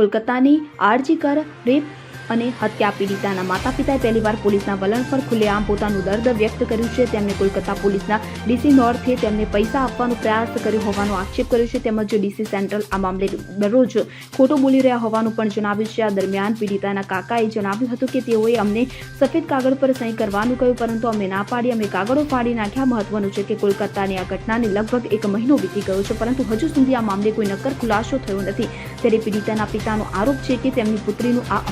કોલકાતાની RG Kar rape અને હત્યા પીડિતાના માતા પિતાએ પહેલીવાર પોલીસના વલણ પર ખુલ્લેઆમ પોતાનું દર્દ વ્યક્ત કર્યું છે. તેમણે કોલકાતા પોલીસના ડીસી નોર્થે તેમને પૈસા આપવાનો પ્રયાસ કર્યો હોવાનો આક્ષેપ કર્યો છે. તેમજ ડીસી સેન્ટ્રલ આ મામલે દરરોજ ખોટું બોલી રહ્યા હોવાનું પણ જણાવ્યું છે. આ દરમિયાન પીડિતાના કાકાએ જણાવ્યું હતું કે તેઓએ અમને સફેદ કાગળ પર સહી કરવાનું કહ્યું, પરંતુ અમે ના પાડી. અમે કાગળો ફાડી નાખ્યા. મહત્વનું છે કે કોલકાતાની આ ઘટનાને લગભગ એક મહિનો વીતી ગયો છે, પરંતુ હજુ સુધી આ મામલે કોઈ નક્કર ખુલાસો થયો નથી. ત્યારે પીડિતાના પિતાનો આરોપ છે કે તેમની પુત્રીનું આ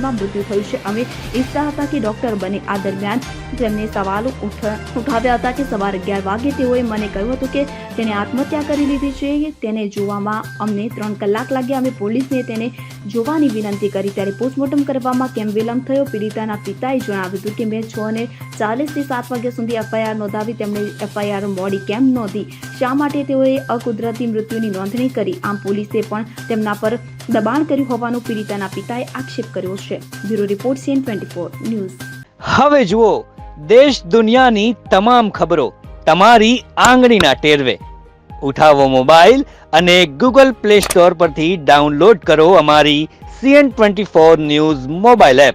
હોસ્પિટલમાં મૃત્યુ થયું છે. અમે ઈચ્છતા હતા કે ડોક્ટર બને. આ દરમિયાન તેમને સવાલો ઉઠાવ્યા હતા કે સવારે અગિયાર વાગે તેઓએ મને કહ્યું હતું કે તેણે આત્મહત્યા કરી લીધી છે, તેને જોવામાં અમને ત્રણ કલાક લાગ્યા. અમે પોલીસને તેને જોવાની વિનંતી કરી. ત્યારે પોસ્ટમોર્ટમ કરવામાં કેમ વિલંબ થયો? પીડિતાના પિતાએ જણાવ્યું હતું કે મેં છ ને ચાલીસથી સાત વાગ્યા સુધી એફઆઈઆર નોંધાવી. તેમણે એફઆઈઆર મોડી કેમ નોંધી? શા માટે તેઓએ અકુદરતી મૃત્યુની નોંધણી કરી? આમ પોલીસે પણ તેમના પર દબાણ કર્યું હોવાનો પીડિતાના પિતાએ આક્ષેપ કર્યો છે. Bureau report CN twenty news. હવે જુઓ, દેશ દુનિયાની તમામ ખબરો તમારી આંગળીના ટેરવે. ઉઠાવો મોબાઈલ અને ગૂગલ પ્લે સ્ટોર પરથી ડાઉનલોડ કરો અમારી CN twenty four news mobile app.